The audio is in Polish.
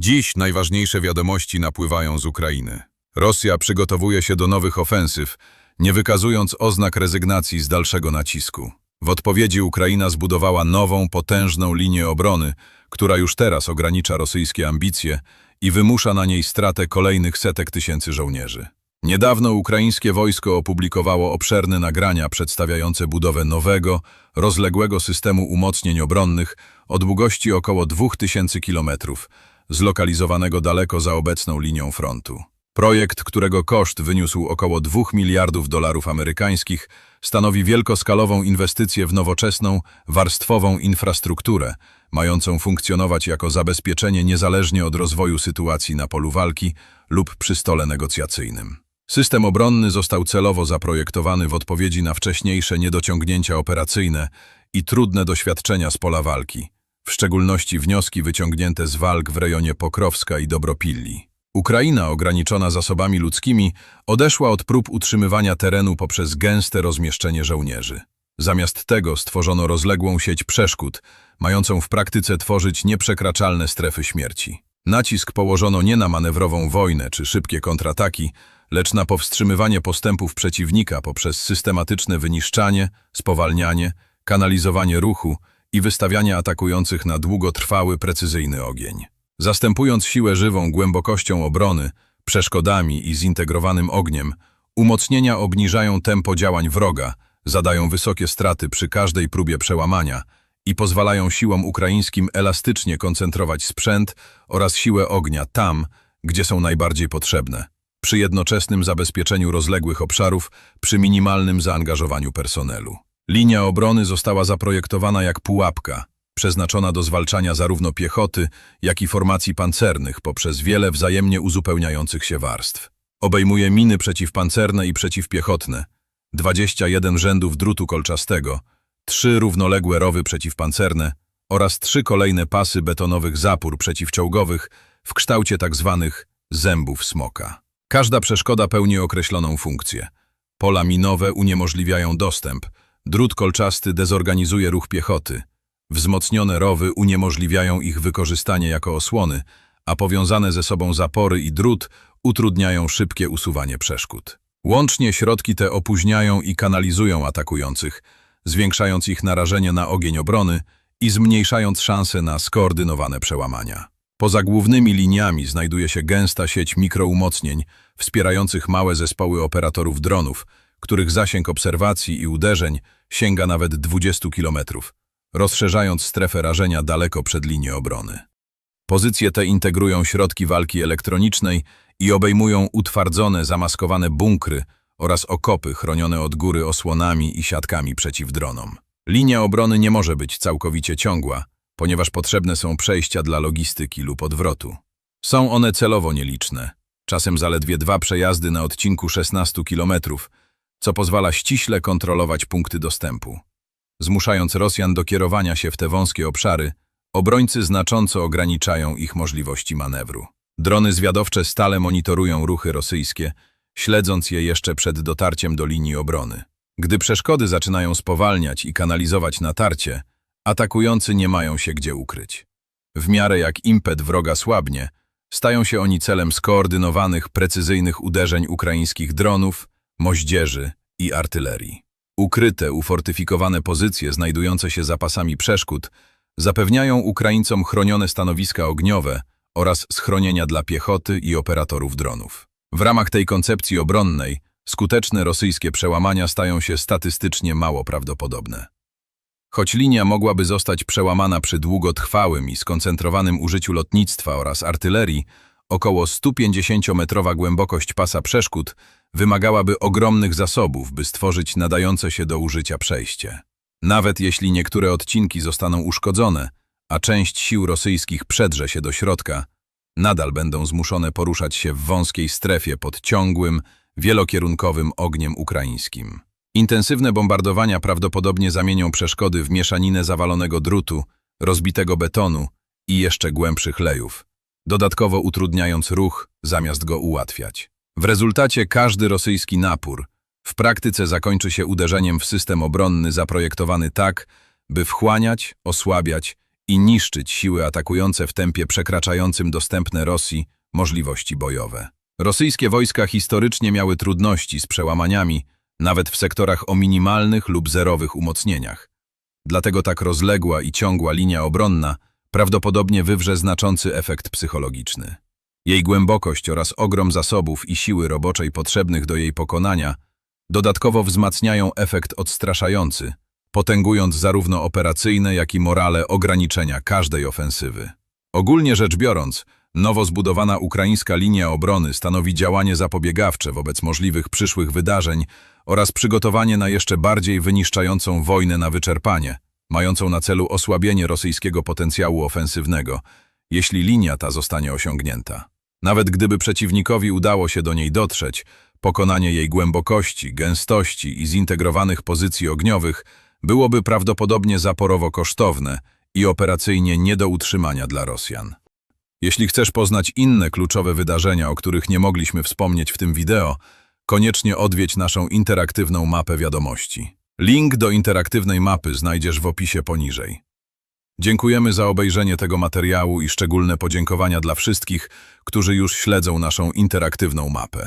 Dziś najważniejsze wiadomości napływają z Ukrainy. Rosja przygotowuje się do nowych ofensyw, nie wykazując oznak rezygnacji z dalszego nacisku. W odpowiedzi Ukraina zbudowała nową, potężną linię obrony, która już teraz ogranicza rosyjskie ambicje i wymusza na niej stratę kolejnych setek tysięcy żołnierzy. Niedawno ukraińskie wojsko opublikowało obszerne nagrania przedstawiające budowę nowego, rozległego systemu umocnień obronnych o długości około 2000 kilometrów, zlokalizowanego daleko za obecną linią frontu. Projekt, którego koszt wyniósł około 2 miliardów dolarów amerykańskich, stanowi wielkoskalową inwestycję w nowoczesną, warstwową infrastrukturę, mającą funkcjonować jako zabezpieczenie niezależnie od rozwoju sytuacji na polu walki lub przy stole negocjacyjnym. System obronny został celowo zaprojektowany w odpowiedzi na wcześniejsze niedociągnięcia operacyjne i trudne doświadczenia z pola walki, w szczególności wnioski wyciągnięte z walk w rejonie Pokrowska i Dobropilli. Ukraina, ograniczona zasobami ludzkimi, odeszła od prób utrzymywania terenu poprzez gęste rozmieszczenie żołnierzy. Zamiast tego stworzono rozległą sieć przeszkód, mającą w praktyce tworzyć nieprzekraczalne strefy śmierci. Nacisk położono nie na manewrową wojnę czy szybkie kontrataki, lecz na powstrzymywanie postępów przeciwnika poprzez systematyczne wyniszczanie, spowalnianie, kanalizowanie ruchu i wystawianie atakujących na długotrwały, precyzyjny ogień. Zastępując siłę żywą głębokością obrony, przeszkodami i zintegrowanym ogniem, umocnienia obniżają tempo działań wroga, zadają wysokie straty przy każdej próbie przełamania i pozwalają siłom ukraińskim elastycznie koncentrować sprzęt oraz siłę ognia tam, gdzie są najbardziej potrzebne, przy jednoczesnym zabezpieczeniu rozległych obszarów, przy minimalnym zaangażowaniu personelu. Linia obrony została zaprojektowana jak pułapka, przeznaczona do zwalczania zarówno piechoty, jak i formacji pancernych poprzez wiele wzajemnie uzupełniających się warstw. Obejmuje miny przeciwpancerne i przeciwpiechotne, 21 rzędów drutu kolczastego, trzy równoległe rowy przeciwpancerne oraz trzy kolejne pasy betonowych zapór przeciwczołgowych w kształcie tzw. zębów smoka. Każda przeszkoda pełni określoną funkcję. Pola minowe uniemożliwiają dostęp, drut kolczasty dezorganizuje ruch piechoty, wzmocnione rowy uniemożliwiają ich wykorzystanie jako osłony, a powiązane ze sobą zapory i drut utrudniają szybkie usuwanie przeszkód. Łącznie środki te opóźniają i kanalizują atakujących, zwiększając ich narażenie na ogień obrony i zmniejszając szanse na skoordynowane przełamania. Poza głównymi liniami znajduje się gęsta sieć mikroumocnień wspierających małe zespoły operatorów dronów, których zasięg obserwacji i uderzeń sięga nawet 20 km, rozszerzając strefę rażenia daleko przed linię obrony. Pozycje te integrują środki walki elektronicznej i obejmują utwardzone, zamaskowane bunkry oraz okopy chronione od góry osłonami i siatkami przeciw dronom. Linia obrony nie może być całkowicie ciągła, ponieważ potrzebne są przejścia dla logistyki lub odwrotu. Są one celowo nieliczne, czasem zaledwie dwa przejazdy na odcinku 16 km, co pozwala ściśle kontrolować punkty dostępu. Zmuszając Rosjan do kierowania się w te wąskie obszary, obrońcy znacząco ograniczają ich możliwości manewru. Drony zwiadowcze stale monitorują ruchy rosyjskie, śledząc je jeszcze przed dotarciem do linii obrony. Gdy przeszkody zaczynają spowalniać i kanalizować natarcie, atakujący nie mają się gdzie ukryć. W miarę jak impet wroga słabnie, stają się oni celem skoordynowanych, precyzyjnych uderzeń ukraińskich dronów, moździerzy i artylerii. Ukryte, ufortyfikowane pozycje znajdujące się za pasami przeszkód zapewniają Ukraińcom chronione stanowiska ogniowe oraz schronienia dla piechoty i operatorów dronów. W ramach tej koncepcji obronnej skuteczne rosyjskie przełamania stają się statystycznie mało prawdopodobne. Choć linia mogłaby zostać przełamana przy długotrwałym i skoncentrowanym użyciu lotnictwa oraz artylerii, około 150-metrowa głębokość pasa przeszkód wymagałaby ogromnych zasobów, by stworzyć nadające się do użycia przejście. Nawet jeśli niektóre odcinki zostaną uszkodzone, a część sił rosyjskich przedrze się do środka, nadal będą zmuszone poruszać się w wąskiej strefie pod ciągłym, wielokierunkowym ogniem ukraińskim. Intensywne bombardowania prawdopodobnie zamienią przeszkody w mieszaninę zawalonego drutu, rozbitego betonu i jeszcze głębszych lejów, dodatkowo utrudniając ruch zamiast go ułatwiać. W rezultacie każdy rosyjski napór w praktyce zakończy się uderzeniem w system obronny zaprojektowany tak, by wchłaniać, osłabiać i niszczyć siły atakujące w tempie przekraczającym dostępne Rosji możliwości bojowe. Rosyjskie wojska historycznie miały trudności z przełamaniami, nawet w sektorach o minimalnych lub zerowych umocnieniach. Dlatego tak rozległa i ciągła linia obronna prawdopodobnie wywrze znaczący efekt psychologiczny. Jej głębokość oraz ogrom zasobów i siły roboczej potrzebnych do jej pokonania dodatkowo wzmacniają efekt odstraszający, potęgując zarówno operacyjne, jak i morale ograniczenia każdej ofensywy. Ogólnie rzecz biorąc, nowo zbudowana ukraińska linia obrony stanowi działanie zapobiegawcze wobec możliwych przyszłych wydarzeń oraz przygotowanie na jeszcze bardziej wyniszczającą wojnę na wyczerpanie, mającą na celu osłabienie rosyjskiego potencjału ofensywnego, jeśli linia ta zostanie osiągnięta. Nawet gdyby przeciwnikowi udało się do niej dotrzeć, pokonanie jej głębokości, gęstości i zintegrowanych pozycji ogniowych byłoby prawdopodobnie zaporowo kosztowne i operacyjnie nie do utrzymania dla Rosjan. Jeśli chcesz poznać inne kluczowe wydarzenia, o których nie mogliśmy wspomnieć w tym wideo, koniecznie odwiedź naszą interaktywną mapę wiadomości. Link do interaktywnej mapy znajdziesz w opisie poniżej. Dziękujemy za obejrzenie tego materiału i szczególne podziękowania dla wszystkich, którzy już śledzą naszą interaktywną mapę.